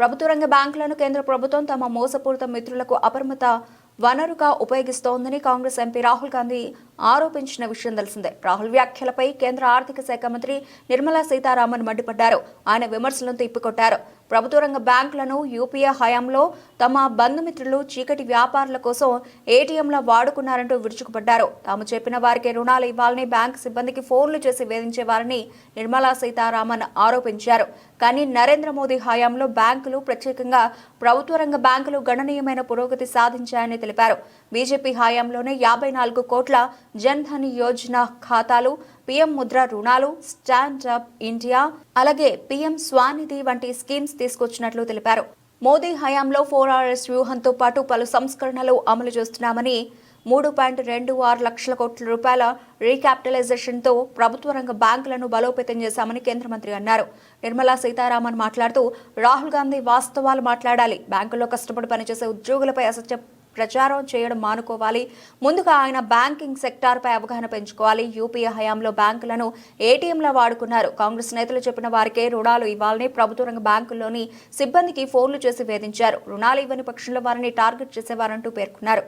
ప్రభుత్వ రంగ బ్యాంకులను కేంద్ర ప్రభుత్వం తమ మోసపూరిత మిత్రులకు అపరిమిత వనరుగా ఉపయోగిస్తోందని కాంగ్రెస్ ఎంపీ రాహుల్ గాంధీ ఆరోపించిన విషయం తెలిసిందే. రాహుల్ వ్యాఖ్యలపై కేంద్ర ఆర్థిక శాఖ మంత్రి నిర్మలా సీతారామన్ మండిపడ్డారు. ఆయన విమర్శలను తిప్పికొట్టారు. ప్రభుత్వ రంగ బ్యాంకులను యూపీఏ హయాంలో తమ బంధుమిత్రులు చీకటి వ్యాపారుల కోసం ఏటీఎంల వాడుకున్నారంటూ విరుచుకుపడ్డారు. తాము చెప్పిన వారికి రుణాలు ఇవ్వాలని బ్యాంకు సిబ్బందికి ఫోన్లు చేసి వేధించేవారని నిర్మలా సీతారామన్ ఆరోపించారు. కానీ నరేంద్ర మోదీ హయాంలో బ్యాంకులు ప్రత్యేకంగా ప్రభుత్వ రంగ బ్యాంకులు గణనీయమైన పురోగతి సాధించాయని తెలిపారు. బీజేపీ హయాంలోనే యాభై నాలుగు కోట్ల జన్ ధన్ యోజన ఖాతాలు పీఎం ముద్ర రుణాలు స్టాండ్ అప్ ఇండియా అలాగే పీఎం స్వానిధి వంటి స్కీమ్స్ తీసుకొచ్చినట్లు తెలిపారు. మోదీ హయాంలో ఫోర్ అవర్స్ వ్యూహంతో పాటు పలు సంస్కరణలు అమలు చేస్తున్నామని మూడు పాయింట్ రెండు ఆరు లక్షల కోట్ల రూపాయల రీక్యాపిటలైజేషన్తో ప్రభుత్వ రంగ బ్యాంకులను బలోపేతం చేశామని కేంద్ర మంత్రి అన్నారు. నిర్మలా సీతారామన్ మాట్లాడుతూ రాహుల్ గాంధీ వాస్తవాలు మాట్లాడాలి. బ్యాంకుల్లో కష్టపడి పనిచేసే ఉద్యోగులపై అసత్య ప్రచారం చేయడం మానుకోవాలి. ముందుగా ఆయన బ్యాంకింగ్ సెక్టార్పై అవగాహన పెంచుకోవాలి. యూపీఏ హయాంలో బ్యాంకులను ఏటీఎంలా వాడుకున్నారు. కాంగ్రెస్ నేతలు చెప్పిన వారికే రుణాలు ఇవ్వాలని ప్రభుత్వ రంగ బ్యాంకుల్లోని సిబ్బందికి ఫోన్లు చేసి వేధించారు. రుణాలు ఇవ్వని పక్షంలో వారిని టార్గెట్ చేసేవారంటూ పేర్కొన్నారు.